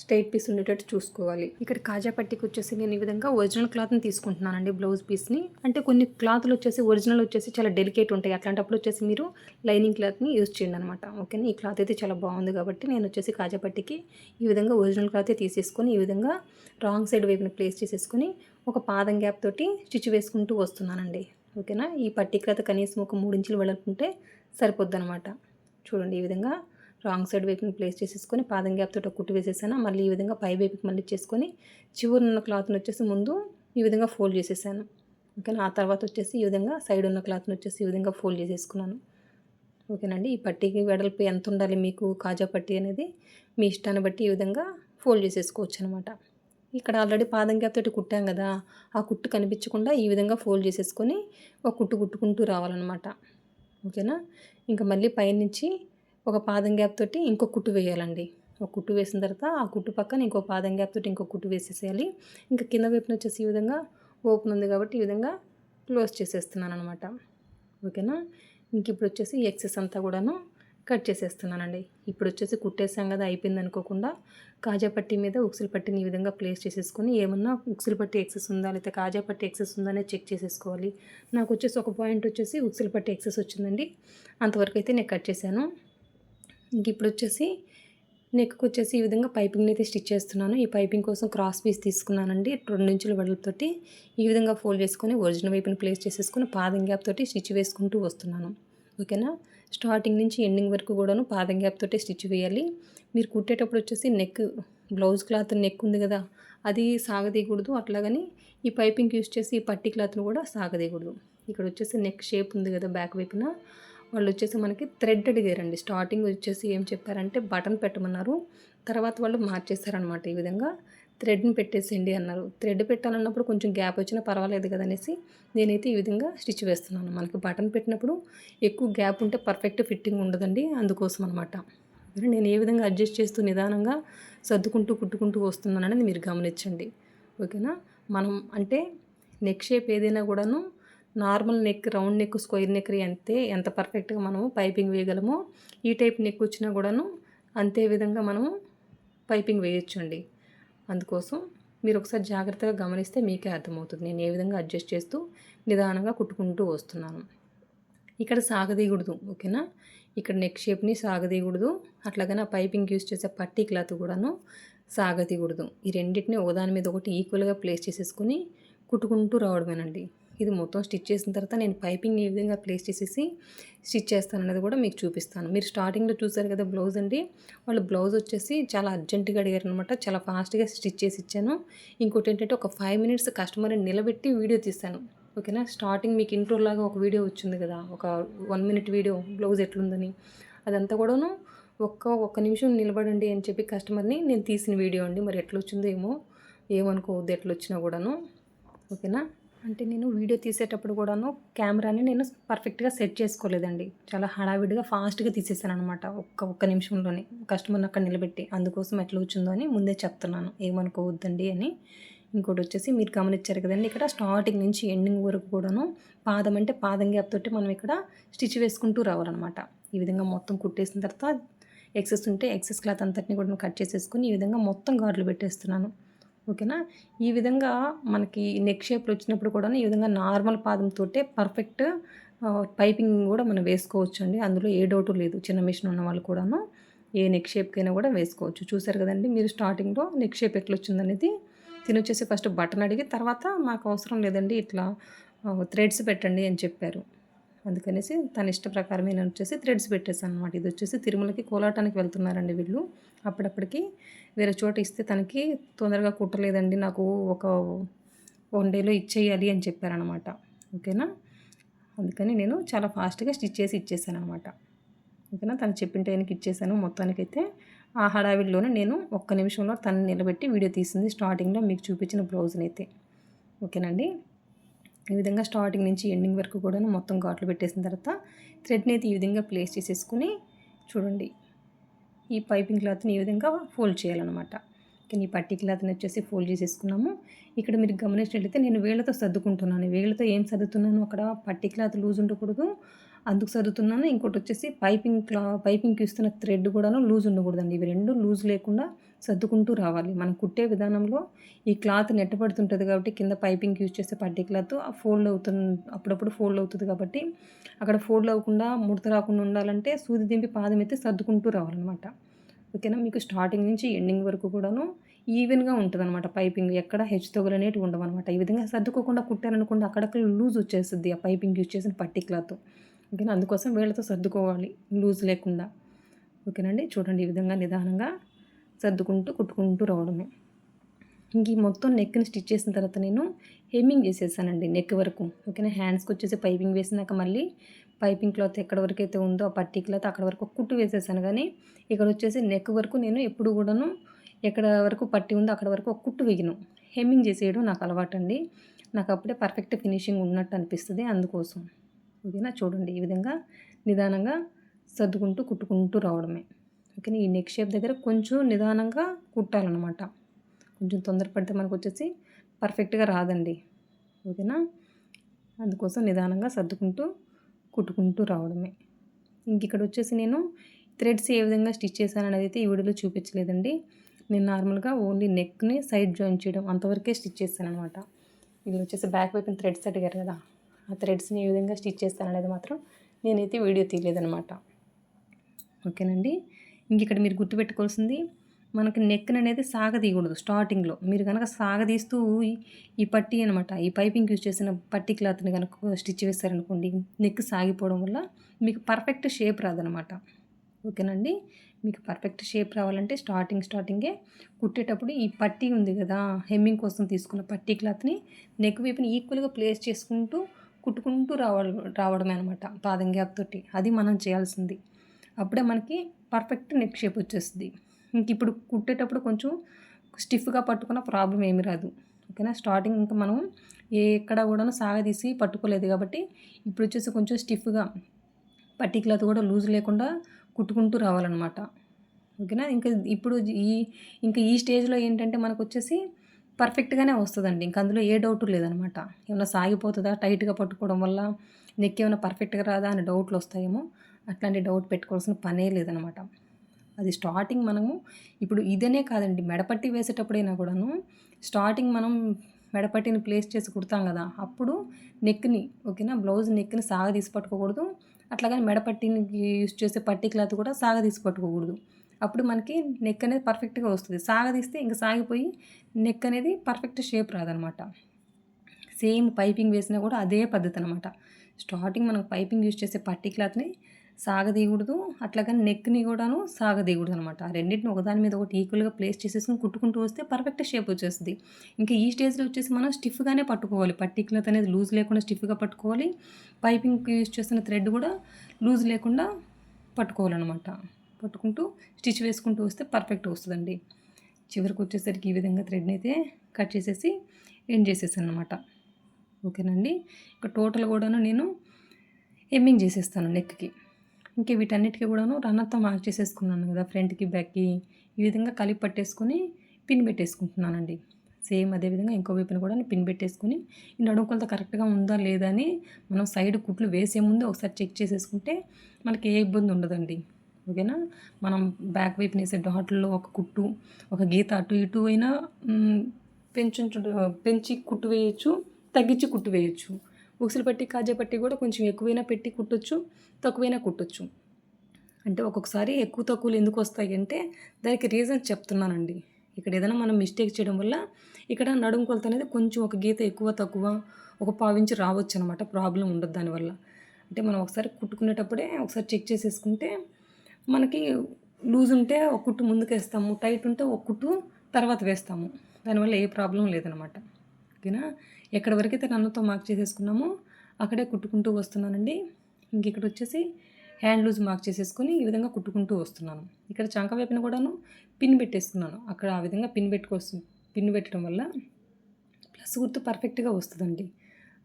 స్ట్రైట్ పీస్ ఉండేటట్టు చూసుకోవాలి. ఇక్కడ కాజాపట్టికి వచ్చేసి నేను ఈ విధంగా ఒరిజినల్ క్లాత్ని తీసుకుంటున్నానండి బ్లౌజ్ పీస్ని. అంటే కొన్ని క్లాత్లు వచ్చేసి ఒరిజినల్ వచ్చేసి చాలా డెలికేట్ ఉంటాయి. అట్లాంటప్పుడు వచ్చేసి మీరు లైనింగ్ క్లాత్ని యూజ్ చేయండి అనమాట ఓకేనా? ఈ క్లాత్ అయితే చాలా బాగుంది కాబట్టి నేను వచ్చేసి కాజాపట్టికి ఈ విధంగా ఒరిజినల్ క్లాత్ తీసేసుకొని ఈ విధంగా రాంగ్ సైడ్ వైపున ప్లేస్ చేసేసుకొని ఒక పాదం గ్యాప్ తోటి స్టిచ్ వేసుకుంటూ వస్తున్నానండి. ఓకేనా? ఈ పట్టి క్లాత్ కనీసం ఒక మూడు వెళ్ళకుంటే సరిపోద్ది అనమాట చూడండి ఈ విధంగా రాంగ్ సైడ్ వైపుని ప్లేస్ చేసేసుకొని పాదం గ్యాప్ తోటి కుట్టు వేసేసాను. మళ్ళీ ఈ విధంగా పై వైపుకి మళ్ళీ చేసుకొని చివరి ఉన్న క్లాత్ని వచ్చేసి ముందు ఈ విధంగా ఫోల్డ్ చేసేసాను. ఓకేనా ఆ తర్వాత వచ్చేసి ఈ విధంగా సైడ్ ఉన్న క్లాత్ని వచ్చేసి ఈ విధంగా ఫోల్డ్ చేసేసుకున్నాను. ఓకేనండి ఈ పట్టీకి వెడల్పు ఎంత ఉండాలి మీకు? కాజా పట్టీ అనేది మీ ఇష్టాన్ని బట్టి ఈ విధంగా ఫోల్డ్ చేసేసుకోవచ్చు అనమాట ఇక్కడ ఆల్రెడీ పాదం గ్యాప్ తోటి కుట్టాం కదా ఆ కుట్టు కనిపించకుండా ఈ విధంగా ఫోల్డ్ చేసేసుకొని ఒక కుట్టు కుట్టుకుంటూ రావాలన్నమాట. ఓకేనా ఇంకా మళ్ళీ పైనుంచి ఒక పాదం గ్యాప్ తోటి ఇంకో కుట్టు వేయాలండి. ఒక కుట్టు వేసిన తర్వాత ఆ కుట్టు పక్కన ఇంకో పాదం గ్యాప్ తోటి ఇంకో కుట్టు వేసేసేయాలి. ఇంకా కింద వైపున వచ్చేసి ఈ విధంగా ఓపెన్ ఉంది కాబట్టి ఈ విధంగా క్లోజ్ చేసేస్తున్నాను అనమాట ఓకేనా? ఇంక ఇప్పుడు వచ్చేసి ఎక్సెస్ అంతా కూడాను కట్ చేసేస్తున్నానండి. ఇప్పుడు వచ్చేసి కుట్టేసాం కదా అయిపోయింది అనుకోకుండా కాజా పట్టి మీద ఉక్సులు పట్టిని ఈ విధంగా ప్లేస్ చేసేసుకొని ఏమన్నా ఉక్సులు పట్టి ఎక్సెస్ ఉందా లేకపోతే కాజా పట్టి ఎక్సెస్ ఉందా చెక్ చేసేసుకోవాలి. నాకు వచ్చేసి ఒక పాయింట్ వచ్చేసి ఉక్సులు పట్టి ఎక్సెస్ వచ్చిందండి. అంతవరకు అయితే నేను కట్ చేశాను. ఇంక ఇప్పుడు వచ్చేసి నెక్కి వచ్చేసి ఈ విధంగా పైపింగ్ అయితే స్టిచ్ చేస్తున్నాను. ఈ పైపింగ్ కోసం క్రాస్ పీస్ తీసుకున్నానండి. రెండు ఇంచుల వెడల్పుతోటి ఈ విధంగా ఫోల్డ్ చేసుకొని ఒరిజినల్ వైపుని ప్లేస్ చేసేసుకొని పాదం గ్యాప్ తోటి స్టిచ్ వేసుకుంటూ వస్తున్నాను. ఓకేనా? స్టార్టింగ్ నుంచి ఎండింగ్ వరకు కూడాను పాదం గ్యాప్ తోటి స్టిచ్ వేయాలి. మీరు కుట్టేటప్పుడు వచ్చేసి నెక్ బ్లౌజ్ క్లాత్ నెక్ ఉంది కదా అది సాగదీయకూడదు. అట్లాగని ఈ పైపింగ్ యూస్ చేసి ఈ పట్టి క్లాత్ను కూడా సాగదీయకూడదు. ఇక్కడ వచ్చేసి నెక్ షేప్ ఉంది కదా బ్యాక్ వైపున. వాళ్ళు వచ్చేసి మనకి థ్రెడ్ అడిగారండి. స్టార్టింగ్ వచ్చేసి ఏం చెప్పారంటే బటన్ పెట్టమన్నారు. తర్వాత వాళ్ళు మార్చేశారనమాట ఈ విధంగా. థ్రెడ్ని పెట్టేసేయండి అన్నారు. థ్రెడ్ పెట్టాలన్నప్పుడు కొంచెం గ్యాప్ వచ్చినా పర్వాలేదు కదా అనేసి నేనైతే ఈ విధంగా స్టిచ్ వేస్తున్నాను. మనకి బటన్ పెట్టినప్పుడు ఎక్కువ గ్యాప్ ఉంటే పర్ఫెక్ట్ ఫిట్టింగ్ ఉండదండి అందుకోసం అనమాట నేను ఏ విధంగా అడ్జస్ట్ చేస్తూ నిదానంగా సర్దుకుంటూ కుట్టుకుంటూ వస్తున్నాను అనేది మీరు గమనించండి. ఓకేనా? మనం అంటే నెక్ షేప్ ఏదైనా కూడాను normal neck round neck square neck అంతే ఎంత పర్ఫెక్ట్గా మనము పైపింగ్ వేయగలమో ఈ టైప్ నెక్ వచ్చినా కూడాను అంతే విధంగా మనము పైపింగ్ వేయొచ్చండి. అందుకోసం మీరు ఒకసారి జాగ్రత్తగా గమనిస్తే మీకే అర్థమవుతుంది. నేను ఏ విధంగా అడ్జస్ట్ చేస్తూ నిదానంగా కుట్టుకుంటూ వస్తున్నాను. ఇక్కడ సాగదీయకూడదు ఓకేనా? ఇక్కడ నెక్ షేప్ని సాగదీయకూడదు. అట్లాగనే ఆ పైపింగ్ యూస్ చేసే పట్టీ క్లాత్ కూడాను సాగదీయకూడదు. ఈ రెండింటిని ఒకదాని మీద ఒకటి ఈక్వల్గా ప్లేస్ చేసేసుకుని కుట్టుకుంటూ రావడమేనండి. ఇది మొత్తం స్టిచ్ చేసిన తర్వాత నేను పైపింగ్ ఈ విధంగా ప్లేస్ చేసేసి స్టిచ్ చేస్తాను అనేది కూడా మీకు చూపిస్తాను. మీరు స్టార్టింగ్లో చూసారు కదా బ్లౌజ్ అండి? వాళ్ళు బ్లౌజ్ వచ్చేసి చాలా అర్జెంటుగా అడిగారు అనమాట చాలా ఫాస్ట్గా స్టిచ్ చేసి ఇచ్చాను. ఇంకోటి ఏంటంటే ఒక ఫైవ్ మినిట్స్ కస్టమర్ని నిలబెట్టి వీడియో తీస్తాను ఓకేనా స్టార్టింగ్ మీకు ఇంట్రో లాగా ఒక వీడియో వచ్చింది కదా? ఒక వన్ మినిట్ వీడియో బ్లౌజ్ ఎట్లుందని. అదంతా కూడాను ఒక్క ఒక్క నిమిషం నిలబడండి అని చెప్పి కస్టమర్ని నేను తీసిన వీడియో అండి. మరి ఎట్లా వచ్చిందో ఏమో ఏమనుకోవద్దు ఎట్లా వచ్చినా కూడాను ఓకేనా అంటే నేను వీడియో తీసేటప్పుడు కూడాను కెమెరాని నేను పర్ఫెక్ట్గా సెట్ చేసుకోలేదండి. చాలా హడావిడిగా ఫాస్ట్గా తీసేసాను అనమాట ఒక్క ఒక్క నిమిషంలోనే కస్టమర్ని అక్కడ నిలబెట్టి అందుకోసం ఎట్లా వచ్చిందో అని ముందే చెప్తున్నాను. ఏమనుకోవద్దండి అని. ఇంకోటి వచ్చేసి మీరు గమనించారు కదండి ఇక్కడ స్టార్టింగ్ నుంచి ఎండింగ్ వరకు కూడాను పాదం అంటే పాదం గ్యాప్ తోటి మనం ఇక్కడ స్టిచ్ వేసుకుంటూ రావాలన్నమాట. ఈ విధంగా మొత్తం కుట్టేసిన తర్వాత ఎక్సెస్ ఉంటే ఎక్సెస్ క్లాత్ అంతటిని కూడా కట్ చేసేసుకుని ఈ విధంగా మొత్తం గాడ్లు పెట్టేస్తున్నాను. ఓకేనా? ఈ విధంగా మనకి నెక్ షేప్లు వచ్చినప్పుడు కూడా ఈ విధంగా నార్మల్ పాదంతో పర్ఫెక్ట్ పైపింగ్ కూడా మనం వేసుకోవచ్చు అండి అందులో ఏ డౌట్ లేదు. చిన్న మిషన్ ఉన్న వాళ్ళు కూడాను ఏ నెక్ షేప్కైనా కూడా వేసుకోవచ్చు. చూసారు కదండి మీరు స్టార్టింగ్లో నెక్ షేప్ ఎట్లా వచ్చిందనేది తినొచ్చేసి ఫస్ట్ బటన్ అడిగి తర్వాత మాకు అవసరం లేదండి ఇట్లా థ్రెడ్స్ పెట్టండి అని చెప్పారు. అందుకనేసి తన ఇష్ట ప్రకారం నేను వచ్చేసి థ్రెడ్స్ పెట్టేసాను అనమాట ఇది వచ్చేసి తిరుమలకి కోలాటానికి వెళ్తున్నారండి వీళ్ళు. అప్పుడప్పటికి వేరే చోట ఇస్తే తనకి తొందరగా కుట్టలేదండి నాకు ఒక వన్ డేలో ఇచ్చేయాలి అని చెప్పారనమాట ఓకేనా? అందుకని నేను చాలా ఫాస్ట్గా స్టిచ్ చేసి ఇచ్చేసాను అనమాట ఓకేనా? తను చెప్పిన టైంకి ఇచ్చేసాను మొత్తానికైతే ఆ హడావిడిలోనే నేను ఒక్క నిమిషంలో తను నిలబెట్టి వీడియో తీసింది స్టార్టింగ్లో మీకు చూపించిన బ్లౌజ్ని అయితే ఓకేనండి? ఈ విధంగా స్టార్టింగ్ నుంచి ఎండింగ్ వరకు కూడా మొత్తం ఘాట్లు పెట్టేసిన తర్వాత థ్రెడ్ని అయితే ఈ విధంగా ప్లేస్ చేసేసుకుని చూడండి. ఈ పైపింగ్ క్లాత్ని ఈ విధంగా ఫోల్డ్ చేయాలన్నమాట. కానీ ఈ పట్టి క్లాత్ని వచ్చేసి ఫోల్డ్ చేసేసుకున్నాము. ఇక్కడ మీరు గమనించినట్లయితే నేను వేళ్ళతో సర్దుకుంటున్నాను. వేళ్ళతో ఏం సర్దుతున్నాను అక్కడ పట్టి క్లాత్ లూజ్ ఉండకూడదు. అందుకు సర్దుతున్నాను. ఇంకోటి వచ్చేసి పైపింగ్ క్లా పైపింగ్కి ఇస్తున్న థ్రెడ్ కూడాను లూజ్ ఉండకూడదండి. ఇవి రెండు లూజ్ లేకుండా సర్దుకుంటూ రావాలి. మనం కుట్టే విధానంలో ఈ క్లాత్ నెట్టబడుతుంటుంది కాబట్టి కింద పైపింగ్ యూజ్ చేస్తే పట్టి క్లాత్ ఫోల్డ్ అవుతుంది అప్పుడప్పుడు ఫోల్డ్ అవుతుంది కాబట్టి అక్కడ ఫోల్డ్ అవ్వకుండా ముడత రాకుండా ఉండాలంటే సూది దింపి పాదం అయితే సర్దుకుంటూ రావాలన్నమాట. ఓకేనా? మీకు స్టార్టింగ్ నుంచి ఎండింగ్ వరకు కూడాను ఈవెన్గా ఉంటుంది అనమాట పైపింగ్. ఎక్కడ హెచ్ తొగలు అనేటివి ఉండవన్నమాట. ఈ విధంగా సర్దుకోకుండా కుట్టారనుకోండి అక్కడక్కడ లూజ్ వచ్చేస్తుంది ఆ పైపింగ్ యూజ్ చేసిన పట్టి క్లాత్. ఓకేనా? అందుకోసం వీళ్ళతో సర్దుకోవాలి లూజ్ లేకుండా. ఓకేనండి? చూడండి ఈ విధంగా నిదానంగా సర్దుకుంటూ కుట్టుకుంటూ రావడమే. ఇంక ఈ మొత్తం నెక్ని స్టిచ్ చేసిన తర్వాత నేను హెమ్మింగ్ చేసేసానండి నెక్ వరకు. ఓకేనా? హ్యాండ్స్కి వచ్చేసి పైపింగ్ వేసినాక మళ్ళీ పైపింగ్ క్లాత్ ఎక్కడ వరకు అయితే ఉందో ఆ పట్టి క్లాత్ అక్కడ వరకు కుట్టు వేసేసాను. కానీ ఇక్కడ వచ్చేసి నెక్ వరకు నేను ఎప్పుడు కూడాను ఎక్కడ వరకు పట్టి ఉందో అక్కడ వరకు ఒక కుట్టు వేయను. హెమ్మింగ్ చేసేయడం నాకు అలవాటు అండి నాకు అప్పుడే పర్ఫెక్ట్ ఫినిషింగ్ ఉన్నట్టు అనిపిస్తుంది అందుకోసం. ఓకేనా? చూడండి ఈ విధంగా నిదానంగా సర్దుకుంటూ కుట్టుకుంటూ రావడమే. ఓకేనా ఈ నెక్ షేప్ దగ్గర కొంచెం నిదానంగా కుట్టాలన్నమాట. కొంచెం తొందరపడితే మనకు వచ్చేసి పర్ఫెక్ట్గా రాదండి. ఓకేనా? అందుకోసం నిదానంగా సర్దుకుంటూ కుట్టుకుంటూ రావడమే. ఇంక ఇక్కడ వచ్చేసి నేను థ్రెడ్స్ ఏ విధంగా స్టిచ్ చేశాననేది అయితే ఈ వీడియోలో చూపించలేదండి. నేను నార్మల్గా ఓన్లీ నెక్ని సైడ్ జాయిన్ చేయడం అంతవరకే స్టిచ్ చేశాను అనమాట ఇది వచ్చేసి బ్యాక్ వైపున థ్రెడ్స్ అడిగారు కదా ఆ థ్రెడ్స్ని ఏ విధంగా స్టిచ్ చేస్తాను అనేది మాత్రం నేనైతే వీడియో తీయలేదనమాట ఓకేనండి? ఇంక ఇక్కడ మీరు గుర్తుపెట్టుకోవాల్సింది మనకి నెక్ అనేది సాగదీయకూడదు స్టార్టింగ్లో. మీరు కనుక సాగదీస్తూ ఈ- ఈ పట్టీ అనమాట ఈ పైపింగ్ యూజ్ చేసిన పట్టీ క్లాత్ని కనుక స్టిచ్ వేస్తారనుకోండి నెక్ సాగిపోవడం వల్ల మీకు పర్ఫెక్ట్ షేప్ రాదనమాట ఓకేనండి? మీకు పర్ఫెక్ట్ షేప్ రావాలంటే స్టార్టింగ్ స్టార్టింగే కుట్టేటప్పుడు ఈ పట్టీ ఉంది కదా హెమ్మింగ్ కోసం తీసుకున్న పట్టీ క్లాత్ని నెక్ వైపుని ఈక్వల్గా ప్లేస్ చేసుకుంటూ కుట్టుకుంటూ రావడం రావడమే అనమాట పాదం గ్యాప్ తోటి. అది మనం చేయాల్సింది. అప్పుడే మనకి పర్ఫెక్ట్ నెక్ షేప్ వచ్చేస్తుంది. ఇంక ఇప్పుడు కుట్టేటప్పుడు కొంచెం స్టిఫ్గా పట్టుకున్న ప్రాబ్లం ఏమి రాదు. ఓకేనా స్టార్టింగ్ ఇంకా మనం ఏ ఎక్కడ కూడా సాగదీసి పట్టుకోలేదు కాబట్టి ఇప్పుడు వచ్చేసి కొంచెం స్టిఫ్గా పర్టికులర్ క్లాత్ కూడా లూజ్ లేకుండా కుట్టుకుంటూ రావాలన్నమాట. ఓకేనా ఇంకా ఇప్పుడు ఈ ఇంకా ఈ స్టేజ్లో ఏంటంటే మనకు వచ్చేసి పర్ఫెక్ట్గానే వస్తుందండి. ఇంకా అందులో ఏ డౌట్ లేదనమాట ఏమైనా సాగిపోతుందా? టైట్గా పట్టుకోవడం వల్ల నెక్ ఏమైనా పర్ఫెక్ట్గా రాదా? అని డౌట్లు వస్తాయేమో. అట్లాంటి డౌట్ పెట్టుకోవాల్సిన పనే లేదనమాట. అది స్టార్టింగ్ మనము ఇప్పుడు ఇదనే కాదండి మెడపట్టి వేసేటప్పుడైనా కూడాను స్టార్టింగ్ మనం మెడపట్టిని ప్లేస్ చేసి కుడతాం కదా అప్పుడు నెక్ని ఓకేనా బ్లౌజ్ నెక్ని సాగ తీసి పట్టుకోకూడదు. అట్లాగని మెడపట్టిని యూజ్ చేసే పట్టి క్లాత్ కూడా సాగ తీసి పట్టుకోకూడదు. అప్పుడు మనకి నెక్ అనేది పర్ఫెక్ట్గా వస్తుంది. సాగదీస్తే ఇంకా సాగిపోయి నెక్ అనేది పర్ఫెక్ట్ షేప్ రాదనమాట. సేమ్ పైపింగ్ వేసినా కూడా అదే పద్ధతి అనమాట స్టార్టింగ్ మనం పైపింగ్ యూజ్ చేసే పట్టి క్లాత్ని సాగదీయకూడదు. అట్లాగని నెక్ని కూడాను సాగదీయకూడదు అనమాట ఆ రెండింటిని ఒకదాని మీద ఒకటి ఈక్వల్గా ప్లేస్ చేసేసుకుని కుట్టుకుంటూ వస్తే పర్ఫెక్ట్ షేప్ వచ్చేస్తుంది. ఇంకా ఈ స్టేజ్లో వచ్చేసి మనం స్టిఫ్గానే పట్టుకోవాలి. పర్టిక్యులర్ అనేది లూజ్ లేకుండా స్టిఫ్గా పట్టుకోవాలి. పైపింగ్ యూజ్ చేస్తున్న థ్రెడ్ కూడా లూజ్ లేకుండా పట్టుకోవాలన్నమాట. పట్టుకుంటూ స్టిచ్ వేసుకుంటూ వస్తే పర్ఫెక్ట్ వస్తుందండి. చివరికి వచ్చేసరికి ఈ విధంగా థ్రెడ్ని అయితే కట్ చేసేసి ఎండ్ చేసేసాను అనమాట ఓకేనండి? ఇక టోటల్ కూడాను నేను ఎమ్మింగ్ చేసేస్తాను నెక్కి ఇంక వీటన్నిటికీ కూడాను రన్నర్తో మార్క్ చేసేసుకున్నాను కదా ఫ్రంట్కి బ్యాక్కి ఈ విధంగా కలిపి పట్టేసుకొని పిన్ పెట్టేసుకుంటున్నానండి. సేమ్ అదే విధంగా ఇంకో వైపున కూడా పిన్ పెట్టేసుకొని ఈ నడుము కొలత కరెక్ట్గా ఉందా లేదా అని మనం సైడ్ కుట్లు వేసే ముందు ఒకసారి చెక్ చేసేసుకుంటే మనకి ఏ ఇబ్బంది ఉండదండి. ఓకేనా మనం బ్యాక్ వైపు వేసే డాట్లో ఒక కుట్టు ఒక గీత అటు ఇటు అయినా పెంచు పెంచి కుట్టు వేయచ్చు తగ్గించి కుట్టు వేయచ్చు. ఉసులు పట్టి కాజా పట్టి కూడా కొంచెం ఎక్కువైనా పెట్టి కుట్టొచ్చు తక్కువైనా కుట్టొచ్చు. అంటే ఒక్కొక్కసారి ఎక్కువ తక్కువలు ఎందుకు వస్తాయి అంటే దానికి రీజన్ చెప్తున్నానండి. ఇక్కడ ఏదైనా మనం మిస్టేక్ చేయడం వల్ల ఇక్కడ నడుము కొలత అనేది కొంచెం ఒక గీత ఎక్కువ తక్కువ ఒక పావించి రావచ్చు అనమాట ప్రాబ్లం ఉండదు దానివల్ల అంటే మనం ఒకసారి కుట్టుకునేటప్పుడే ఒకసారి చెక్ చేసేసుకుంటే మనకి లూజ్ ఉంటే ఒక కుట్టు ముందుకు వేస్తాము టైట్ ఉంటే ఒక కుట్టు తర్వాత వేస్తాము. దానివల్ల ఏ ప్రాబ్లం లేదనమాట. ఓకేనా? ఎక్కడి వరకైతే నన్నుతో మార్క్ చేసేసుకున్నామో అక్కడే కుట్టుకుంటూ వస్తున్నానండి. ఇంక ఇక్కడ వచ్చేసి హ్యాండ్ లూజ్ మార్క్ చేసేసుకొని ఈ విధంగా కుట్టుకుంటూ వస్తున్నాను. ఇక్కడ చంక వైపున కూడాను పిన్ పెట్టేసుకున్నాను. అక్కడ ఆ విధంగా పిన్ పెట్టుకోవచ్చు పిన్ పెట్టడం వల్ల ప్లస్ గుర్తు పర్ఫెక్ట్గా వస్తుందండి.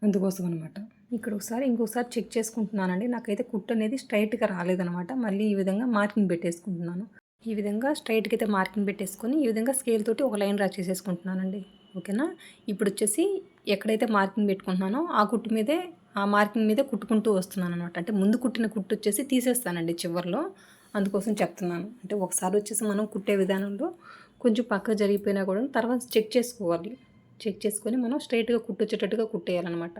అందుకోసం అనమాట ఇక్కడ ఒకసారి ఇంకొకసారి చెక్ చేసుకుంటున్నానండి. నాకైతే కుట్టు అనేది స్ట్రైట్గా రాలేదనమాట మళ్ళీ ఈ విధంగా మార్కింగ్ పెట్టేసుకుంటున్నాను. ఈ విధంగా స్ట్రైట్కి అయితే మార్కింగ్ పెట్టేసుకొని ఈ విధంగా స్కేల్ తోటి ఒక లైన్ డ్రా చేసేసుకుంటున్నానండి. ఓకేనా? ఇప్పుడు వచ్చేసి ఎక్కడైతే మార్కింగ్ పెట్టుకుంటున్నానో ఆ కుట్టు మీదే ఆ మార్కింగ్ మీదే కుట్టుకుంటూ వస్తున్నాను అనమాట అంటే ముందు కుట్టిన కుట్టు వచ్చేసి తీసేస్తానండి చివర్లో. అందుకోసం చెప్తున్నాను. అంటే ఒకసారి వచ్చేసి మనం కుట్టే విధానంలో కొంచెం పక్క జరిగిపోయినా కూడా తర్వాత చెక్ చేసుకోవాలి. చెక్ చేసుకొని మనం స్ట్రైట్గా కుట్టు వచ్చేటట్టుగా కుట్టేయాలన్నమాట.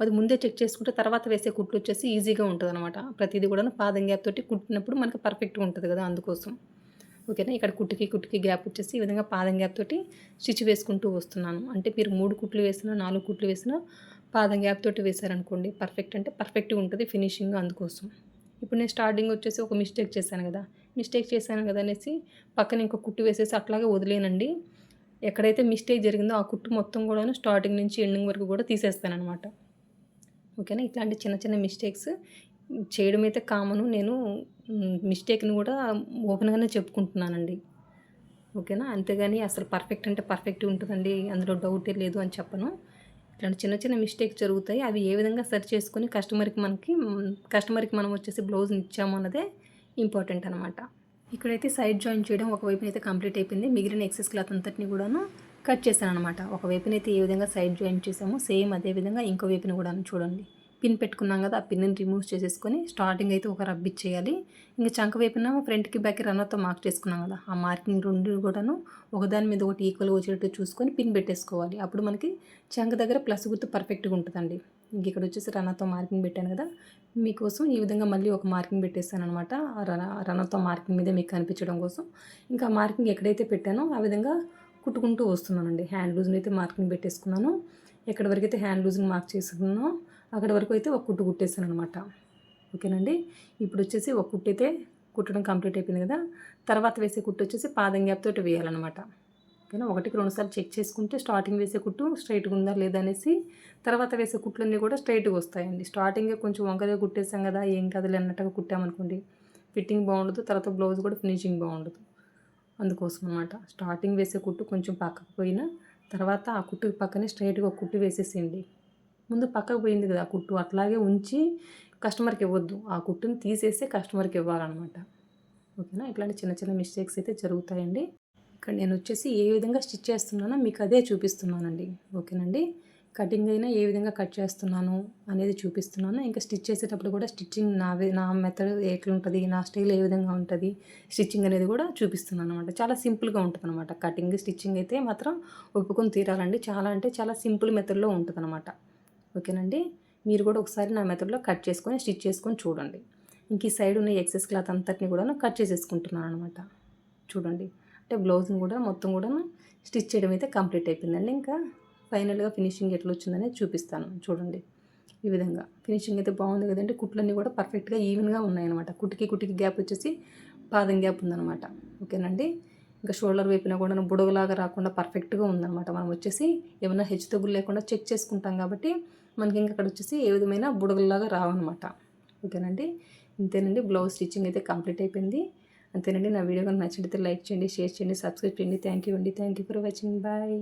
అది ముందే చెక్ చేసుకుంటే తర్వాత వేసే కుట్లు వచ్చేసి ఈజీగా ఉంటుంది అనమాట ప్రతిదీ కూడా పాదం గ్యాప్ తోటి కుట్టినప్పుడు మనకి పర్ఫెక్ట్గా ఉంటుంది కదా అందుకోసం. ఓకేనా? ఇక్కడ కుట్టుకి కుట్టుకి గ్యాప్ వచ్చేసి ఈ విధంగా పాదం గ్యాప్ తోటి స్టిచ్ వేసుకుంటూ వస్తున్నాను. అంటే మీరు మూడు కుట్లు వేసినా నాలుగు కుట్లు వేసినా పాదం గ్యాప్ తోటి వేశారనుకోండి పర్ఫెక్ట్ అంటే పర్ఫెక్ట్గా ఉంటుంది ఫినిషింగ్ అందుకోసం. ఇప్పుడు నేను స్టార్టింగ్ వచ్చేసి ఒక మిస్టేక్ చేశాను కదా. మిస్టేక్ చేశాను కదా అనేసి పక్కన ఇంకో కుట్టు వేసేసి అట్లాగే వదిలేనండి. ఎక్కడైతే మిస్టేక్ జరిగిందో ఆ కుట్టు మొత్తం కూడాను స్టార్టింగ్ నుంచి ఎండింగ్ వరకు కూడా తీసేస్తాను అనమాట ఓకేనా? ఇట్లాంటి చిన్న చిన్న మిస్టేక్స్ చేయడం అయితే కామను. నేను మిస్టేక్ని కూడా ఓపెన్గానే చెప్పుకుంటున్నానండి. ఓకేనా? అంతేగాని అసలు పర్ఫెక్ట్ అంటే పర్ఫెక్ట్ ఉంటుందండి. అందులో డౌటే లేదు అని చెప్పను. ఇట్లాంటి చిన్న చిన్న మిస్టేక్ జరుగుతాయి. అవి ఏ విధంగా సరి చేసుకొని కస్టమర్కి మనకి కస్టమర్కి మనం వచ్చేసి బ్లౌజ్ని ఇచ్చాము అన్నదే ఇంపార్టెంట్ అనమాట ఇక్కడైతే సైడ్ జాయిన్ చేయడం ఒకవైపున అయితే కంప్లీట్ అయిపోయింది. మిగిలిన ఎక్సెస్ క్లాత్ అంతటిని కూడాను కట్ చేశాను అనమాట ఒకవైపునైతే ఏ విధంగా సైడ్ జాయిన్ చేసామో సేమ్ అదే విధంగా ఇంకో వైపున కూడా చూడండి. పిన్ పెట్టుకున్నాం కదా ఆ పిన్ని రిమూవ్ చేసేసుకొని స్టార్టింగ్ అయితే ఒక రబ్ ఇచ్చేయాలి. ఇంకా చంక వైపున ఫ్రంట్కి బ్యాక్ రన్నర్తో మార్క్ చేసుకున్నాం కదా ఆ మార్కింగ్ రెండు కూడాను ఒకదాని మీద ఒకటి ఈక్వల్గా వచ్చేటట్టు చూసుకొని పిన్ పెట్టేసుకోవాలి. అప్పుడు మనకి చంక దగ్గర ప్లస్ గుర్తు పర్ఫెక్ట్గా ఉంటుందండి. ఇంక ఇక్కడ వచ్చేసి రన్నర్తో మార్కింగ్ పెట్టాను కదా మీకోసం ఈ విధంగా మళ్ళీ ఒక మార్కింగ్ పెట్టేస్తాను అనమాట రన రన్నర్తో మార్కింగ్ మీద మీకు కనిపించడం కోసం. ఇంకా మార్కింగ్ ఎక్కడైతే పెట్టానో ఆ విధంగా కుట్టుకుంటూ వస్తున్నానండి. హ్యాండ్ లూజ్ని అయితే మార్కింగ్ పెట్టేసుకున్నాను. ఎక్కడి వరకు అయితే హ్యాండ్ లూజ్ని మార్క్ చేసుకున్నానో అక్కడ వరకు అయితే ఒక కుట్టు కుట్టేసాను అనమాట ఓకేనండి? ఇప్పుడు వచ్చేసి ఒక కుట్టు అయితే కుట్టడం కంప్లీట్ అయిపోయింది కదా? తర్వాత వేసే కుట్టు వచ్చేసి పాదం గ్యాప్ తోటి వేయాలన్నమాట. ఓకేనా? ఒకటికి రెండుసార్లు చెక్ చేసుకుంటే స్టార్టింగ్ వేసే కుట్టు స్ట్రైట్గా ఉందా లేదా అనేసి తర్వాత వేసే కుట్లన్నీ కూడా స్ట్రైట్గా వస్తాయండి. స్టార్టింగే కొంచెం వంకరగా కుట్టేసాం కదా ఏం కదలే అన్నట్టుగా కుట్టామనుకోండి. ఫిట్టింగ్ బాగుండదు తర్వాత బ్లౌజ్ కూడా ఫినిషింగ్ బాగుండదు. అందుకోసం అనమాట స్టార్టింగ్ వేసే కుట్టు కొంచెం పక్కకు పోయినా తర్వాత ఆ కుట్టు పక్కనే స్ట్రైట్గా ఒక కుట్టు వేసేసేయండి. ముందు పక్కకు పోయింది కదా ఆ కుట్టు అట్లాగే ఉంచి కస్టమర్కి ఇవ్వద్దు. ఆ కుట్టుని తీసేసి కస్టమర్కి ఇవ్వాలన్నమాట. ఓకేనా? ఇట్లాంటి చిన్న చిన్న మిస్టేక్స్ అయితే జరుగుతాయండి. ఇక్కడ నేను వచ్చేసి ఏ విధంగా స్టిచ్ చేస్తున్నానో మీకు అదే చూపిస్తున్నానండి. ఓకేనండి? కటింగ్ అయినా ఏ విధంగా కట్ చేస్తున్నాను అనేది చూపిస్తున్నాను. ఇంకా స్టిచ్ చేసేటప్పుడు కూడా స్టిచ్చింగ్ నా నా మెథడ్ ఎట్లుంటుంది నా స్టైల్ ఏ విధంగా ఉంటుంది స్టిచ్చింగ్ అనేది కూడా చూపిస్తున్నాను అనమాట చాలా సింపుల్గా ఉంటుంది అనమాట కటింగ్ స్టిచ్చింగ్ అయితే మాత్రం ఒప్పుకొని తీరాలండి. చాలా అంటే చాలా సింపుల్ మెథడ్లో ఉంటుంది అనమాట ఓకేనండి? మీరు కూడా ఒకసారి నా మెథడ్లో కట్ చేసుకొని స్టిచ్ చేసుకొని చూడండి. ఇంక ఈ సైడ్ ఉన్న ఎక్సెస్ క్లాత్ అంతటిని కూడా కట్ చేసేసుకుంటున్నాను అనమాట చూడండి. అంటే బ్లౌజ్ని కూడా మొత్తం కూడా స్టిచ్ చేయడం అయితే కంప్లీట్ అయిపోయిందండి. ఇంకా ఫైనల్గా ఫినిషింగ్ ఎట్లా వచ్చిందని చూపిస్తాను. చూడండి. ఈ విధంగా. ఫినిషింగ్ అయితే బాగుంది కదండి. కుట్లన్నీ కూడా పర్ఫెక్ట్గా ఈవెన్గా ఉన్నాయన్నమాట. కుటికి కుటికి గ్యాప్ వచ్చేసి పాదం గ్యాప్ ఉందన్నమాట. ఓకేనండి? ఇంకా షోల్డర్ వైపున కూడా బుడగలాగా రాకుండా పర్ఫెక్ట్గా ఉందన్నమాట. మనం వచ్చేసి ఏమైనా హెచ్చుతగులు లేకుండా చెక్ చేసుకుంటాం కాబట్టి మనకి ఇంకా అక్కడ వచ్చేసి ఏ విధమైన బుడగల్లాగా రావన్నమాట. ఓకేనండి? ఇంతేనండి. బ్లౌజ్ స్టిచ్చింగ్ అయితే కంప్లీట్ అయిపోయింది అంతేనండి. నా వీడియో కనుక నచ్చినట్లయితే లైక్ చేయండి షేర్ చేయండి సబ్స్క్రైబ్ చేయండి. థ్యాంక్ యూ అండి. Thank you for watching. Bye.